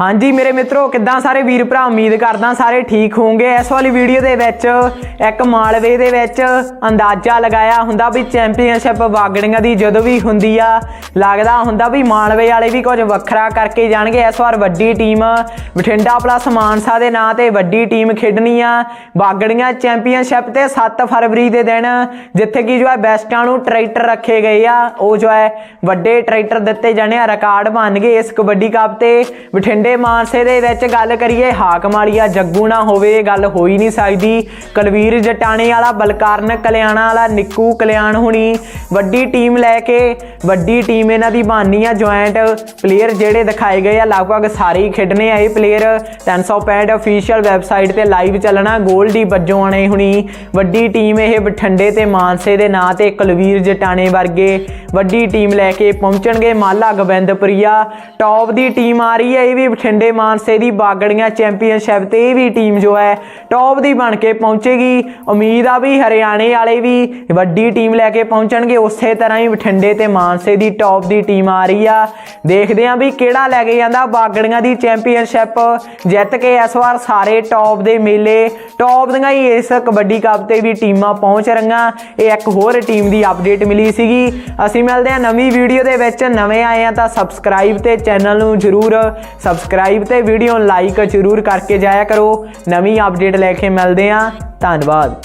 ਹਾਂਜੀ ਮੇਰੇ ਮਿੱਤਰੋ, ਕਿੱਦਾਂ ਸਾਰੇ ਵੀਰ ਭਰਾ? ਉਮੀਦ ਕਰਦਾ ਸਾਰੇ ਠੀਕ ਹੋਵੋਗੇ ਇਸ ਵਾਲੀ ਵੀਡੀਓ ਦੇ ਵਿੱਚ, ਇੱਕ ਮਾਲਵੇ ਦੇ ਵਿੱਚ ਅੰਦਾਜ਼ਾ ਲਗਾਇਆ ਹੁੰਦਾ ਵੀ ਚੈਂਪੀਅਨਸ਼ਿਪ ਵਾਗੜੀਆਂ ਦੀ ਜਦੋਂ ਵੀ ਹੁੰਦੀ ਆ, ਲੱਗਦਾ ਹੁੰਦਾ ਵੀ ਮਾਲਵੇ ਵਾਲੇ ਵੀ ਕੁਝ ਵੱਖਰਾ ਕਰਕੇ ਜਾਣਗੇ। ਇਸ ਵਾਰ ਵੱਡੀ ਟੀਮ ਬਠਿੰਡਾ ਪਲੱਸ ਮਾਨਸਾ ਦੇ ਨਾਂ ਤੇ ਵੱਡੀ ਟੀਮ ਖੇਡਣੀ ਆ। ਵਾਗੜੀਆਂ ਚੈਂਪੀਅਨਸ਼ਿਪ ਤੇ 7 ਫਰਵਰੀ ਦੇ ਦਿਨ ਜਿੱਥੇ ਕਿ ਜੋ ਹੈ ਬੈਸਟਾਂ ਨੂੰ ਟਰੈਕਟਰ ਰੱਖੇ ਗਏ ਆ, ਉਹ ਜੋ ਹੈ ਵੱਡੇ ਟਰੈਕਟਰ ਦਿੱਤੇ ਜਾਣੇ ਆ ਰਿਕਾਰਡ ਬਣ ਗਏ ਇਸ ਕਬੱਡੀ ਕੱਪ ਤੇ। ਬਠਿੰਡਾ ਮਾਨਸੇ ਦੇ ਵਿੱਚ ਗੱਲ ਕਰੀਏ, ਹਾਕਮ ਵਾਲੀਆ ਜੱਗੂ ਨਾ ਹੋਵੇ, ਇਹ ਗੱਲ ਹੋ ਹੀ ਨਹੀਂ ਸਕਦੀ। ਕਲਵੀਰ ਜਟਾਣੇ ਵਾਲਾ, ਬਲਕਾਰਨ ਕਲਿਆਣਾ ਵਾਲਾ, ਨਿੱਕੂ ਕਲਿਆਣ ਹੁਣੀ। ਵੱਡੀ ਟੀਮ ਲੈ ਕੇ, ਵੱਡੀ ਟੀਮ ਇਹਨਾਂ ਦੀ ਬਾਨੀ ਆ ਜੁਆਇੰਟ ਪਲੇਅਰ ਜਿਹੜੇ ਦਿਖਾਏ ਗਏ ਆ, ਲਗਭਗ ਸਾਰੇ ਹੀ ਖੇਡਣੇ ਆ ਇਹ ਪਲੇਅਰ 365 ਅਫੀਸ਼ੀਅਲ ਵੈਬਸਾਈਟ ਤੇ ਲਾਈਵ ਚੱਲਣਾ ਗੋਲਡੀ ਬੱਜੋਂ ਆਣੇ ਹੁਣੀ। ਵੱਡੀ ਟੀਮ ਇਹ ਬਠਿੰਡੇ ਤੇ ਮਾਨਸੇ ਦੇ ਨਾਂ ਤੇ ਕੁਲਵੀਰ ਜਟਾਣੇ ਵਰਗੇ ਵੱਡੀ ਟੀਮ ਲੈ ਕੇ ਪਹੁੰਚਣਗੇ ਮਾਲਾ ਗੋਬਿੰਦਪੁਰੀਆ। ਟੌਪ ਦੀ ਟੀਮ ਆ ਰਹੀ ਹੈ, ਇਹ ਵੀ ਬਠਿੰਡੇ ਮਾਨਸੇ ਦੀ ਬਾਗੜੀਆਂ ਚੈਂਪੀਅਨਸ਼ਿਪ ਤੇ ਇਹ ਵੀ ਟੀਮ ਜੋ ਹੈ ਟੌਪ ਦੀ ਬਣ ਕੇ ਪਹੁੰਚੇਗੀ। ਉਮੀਦ ਆ ਵੀ ਹਰਿਆਣੇ ਵਾਲੇ ਵੀ ਵੱਡੀ ਟੀਮ ਲੈ ਕੇ ਪਹੁੰਚਣਗੇ। ਉਸੇ ਤਰ੍ਹਾਂ ਹੀ ਬਠਿੰਡੇ ਤੇ ਮਾਨਸੇ ਦੀ ਟੌਪ ਦੀ ਟੀਮ ਆ ਰਹੀ ਆ। ਦੇਖਦੇ ਆ ਵੀ ਕਿਹੜਾ ਲੈ ਕੇ ਜਾਂਦਾ ਬਾਗੜੀਆਂ ਦੀ ਚੈਂਪੀਅਨਸ਼ਿਪ। ਜਿੱਤ ਕੇ ਇਸ ਵਾਰ ਸਾਰੇ ਟੌਪ ਦੇ ਮੇਲੇ ਟੌਪ ਦੀਆਂ ਹੀ ਇਸ ਕਬੱਡੀ ਕੱਪ ਤੇ ਵੀ ਟੀਮਾਂ ਪਹੁੰਚ ਰਹੀਆਂ। ਇਹ ਇੱਕ ਹੋਰ ਟੀਮ ਦੀ ਅਪਡੇਟ ਮਿਲੀ ਸੀਗੀ। ਅਸੀਂ ਮਿਲਦੇ ਹਾਂ ਨਵੀਂ ਵੀਡੀਓ ਦੇ ਵਿੱਚ। ਨਵੇਂ ਆਏ ਆ ਤਾਂ ਸਬਸਕ੍ਰਾਈਬ ਤੇ ਚੈਨਲ ਨੂੰ ਜਰੂਰ ਸਬਸਕ੍ਰਾਈਬ ਤੇ ਵੀਡੀਓ ਨੂੰ ਲਾਈਕ ਜਰੂਰ ਕਰਕੇ ਜਾਇਆ ਕਰੋ। ਨਵੀਂ ਅਪਡੇਟ ਲੈ ਕੇ ਮਿਲਦੇ ਹਾਂ। ਧੰਨਵਾਦ।